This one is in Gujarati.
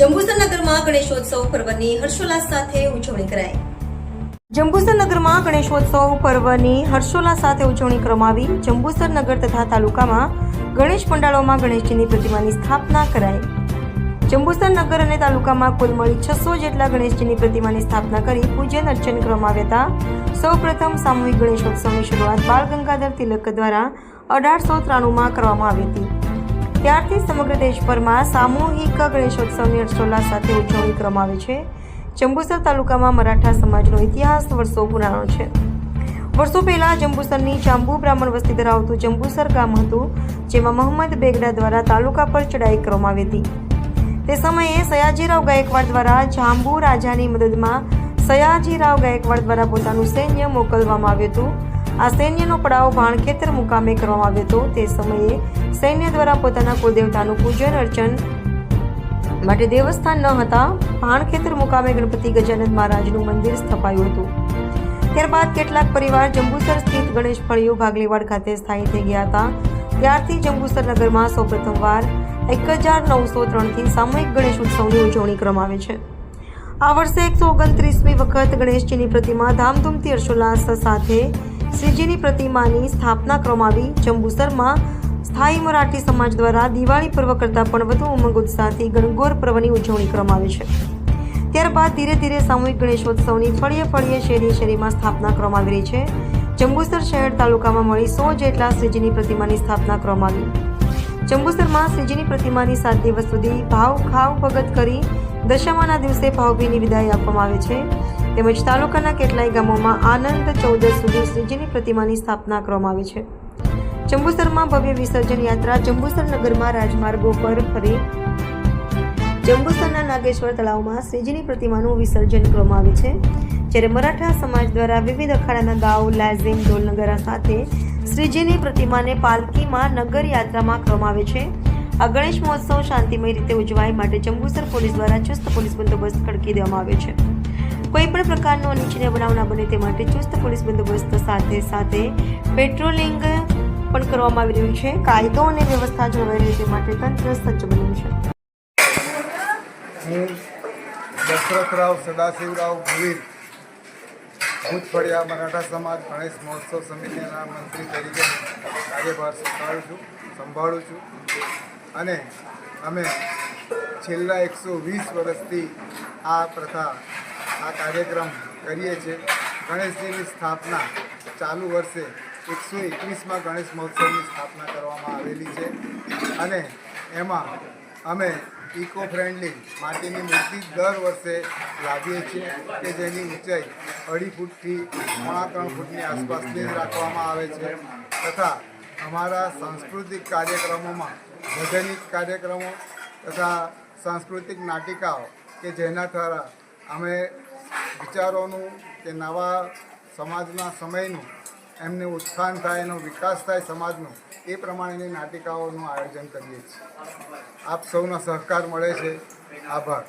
જંબુસર નગરમાં ગણેશોત્સવ પર્વની હર્ષોલ્લાસ સાથે ઉજવણી કરાઈ. જંબુસર નગરમાં ગણેશોત્સવ પર્વની હર્ષોલ્લાસ સાથે ઉજવણી કરવામાં આવી જંબુસર નગર તથા તાલુકામાં ગણેશ પંડાળોમાં ગણેશજીની પ્રતિમાની સ્થાપના કરાઈ. જંબુસર નગર અને તાલુકામાં કુલ મળી છસો જેટલા ગણેશજીની પ્રતિમાની સ્થાપના કરી પૂજન અર્ચન કરવામાં આવ્યા હતા. સૌ પ્રથમ સામૂહિક ગણેશોત્સવની શરૂઆત બાળ ગંગાધર તિલક દ્વારા અઢારસો ત્રાણુંમાં કરવામાં આવી હતી. ત્યારથી સમગ્ર દેશભરમાં સામૂહિક ગણેશોત્સવની હર્ષોલ્લાસ સાથે ઉજવણી કરવામાં આવે છે. જંબુસર તાલુકામાં મરાઠા સમાજનો ઇતિહાસ વર્ષો પુરાણો છે. વર્ષો પહેલા જંબુસરની જાંબુ બ્રાહ્મણ વસ્તી ધરાવતું જંબુસર ગામ હતું, જેમાં મોહમ્મદ બેગડા દ્વારા તાલુકા પર ચડાઈ કરવામાં આવી હતી. તે સમયે સયાજીરાવ ગાયકવાડ દ્વારા જાંબુ રાજાની મદદમાં સયાજીરાવ ગાયકવાડ દ્વારા પોતાનું સૈન્ય મોકલવામાં આવ્યું હતું. આ સૈન્યનો પડાવ ભાણખેતર મુકામે કરવામાં આવ્યો હતો. તે સમયે સૈન્ય દ્વારા પોતાના કુળદેવતાનું પૂજન અર્ચન માટે દેવસ્થાન ન હતા. ભાણખેતર મુકામે ગણપતિ ગજાનંદ મહારાજનું મંદિર સ્થપાયું હતું. ત્યારબાદ કેટલાક પરિવાર જંબુસર સ્થિત ગણેશ ફળિયું ભાગલીવાડ ખાતે સ્થાયી થઈ ગયા હતા. ત્યારથી જંબુસર નગરમાં સૌપ્રથમવાર એક હજાર નવસો ત્રણથી સામૂહિક ગણેશ ઉત્સવની ઉજવણી કરવામાં આવે છે. આ વર્ષે એકસો ઓગણત્રીસમી વખત ગણેશજીની પ્રતિમા ધામધૂમથી હર્ષોલ્લાસ સાથે શ્રીજીની પ્રતિમાની સ્થાપના કરવામાં આવી. જંબુસરમાં સ્થાયી મરાઠી સમાજ દ્વારા દિવાળી પર્વ કરતાં પણ વધુ ઉમંગ ઉત્સાહથી ગણગોર પર્વની ઉજવણી કરવામાં આવે છે. ત્યારબાદ ધીરે ધીરે સામૂહિક ગણેશોત્સવની ફળીએ ફળીએ શેરી શેરીમાં સ્થાપના કરવામાં આવી રહી છે. જંબુસર શહેર તાલુકામાં મળી સો જેટલા શ્રીજીની પ્રતિમાની સ્થાપના કરવામાં આવી. જંબુસરમાં શ્રીજીની પ્રતિમાની સાત દિવસ સુધી ભાવ ખાવ ભગત કરી દશામાના દિવસે ભાવભીની વિદાય આપવામાં આવે છે. તેમજ તાલુકાના કેટલાય ગામોમાં આનંદ ચૌદસ સુધી શ્રીજીની પ્રતિમાની સ્થાપના કરવામાં આવે છે. જંબુસરમાં ભવ્ય વિસર્જન યાત્રા જંબુસર નગરમાં રાજમાર્ગો પર ફરી જંબુસરના નાગેશ્વર તળાવમાં શ્રીજીની પ્રતિમાનું વિસર્જન કરવામાં આવે છે. જ્યારે મરાઠા સમાજ દ્વારા વિવિધ અખાડાના દાવ લાઝીમ ઢોલનગરા સાથે શ્રીજીની પ્રતિમાને પાલકીમાં નગર યાત્રામાં કરવામાં આવે છે. આ ગણેશ મહોત્સવ શાંતિમય રીતે ઉજવાય માટે જંબુસર પોલીસ દ્વારા ચુસ્ત પોલીસ બંદોબસ્ત ખડકી દેવામાં આવ્યો છે. કોઈ પણ પ્રકારનો અનિચ્છનીય બનાવ ના બને તે માટે ચુસ્ત પોલીસ બંદોબસ્ત સાથે સાથે પેટ્રોલિંગ પણ કરવામાં આવી રહ્યું છે. કાયદો અને વ્યવસ્થા જળવાઈ રહે તે માટે તંત્ર સજ્જ બન્યું છે. હું દશરથરાવ સદાશિવરાવ ભુવીર ભૂત ફળિયા મરાઠા સમાજ ગણેશ મહોત્સવ સમિતિના મંત્રી તરીકે કાર્યભાર સંભાળું છું સંભાળું છું અને અમે છેલ્લા એકસો વીસ વર્ષથી આ પ્રથા આ કાર્યક્રમ કરીએ છીએ. ગણેશજીની સ્થાપના ચાલુ વર્ષે એકસો એકવીસમાં ગણેશ મહોત્સવની સ્થાપના કરવામાં આવેલી છે. અને એમાં અમે ઇકો ફ્રેન્ડલી માટીની મૂર્તિ દર વર્ષે લાવીએ છીએ કે જેની ઊંચાઈ અઢી ફૂટથી પોણા ત્રણ ફૂટની આસપાસની રાખવામાં આવે છે. તથા અમારા સાંસ્કૃતિક કાર્યક્રમોમાં ભજનિક કાર્યક્રમો તથા સાંસ્કૃતિક નાટિકાઓ કે જેના દ્વારા અમે વિચારોનું કે નવા સમાજના સમયનું એમને ઉત્થાન થાય, એનો વિકાસ થાય સમાજનો, એ પ્રમાણેની નાટિકાઓનું આયોજન કરીએ છીએ. આપ સૌનો સહકાર મળે છે. આભાર.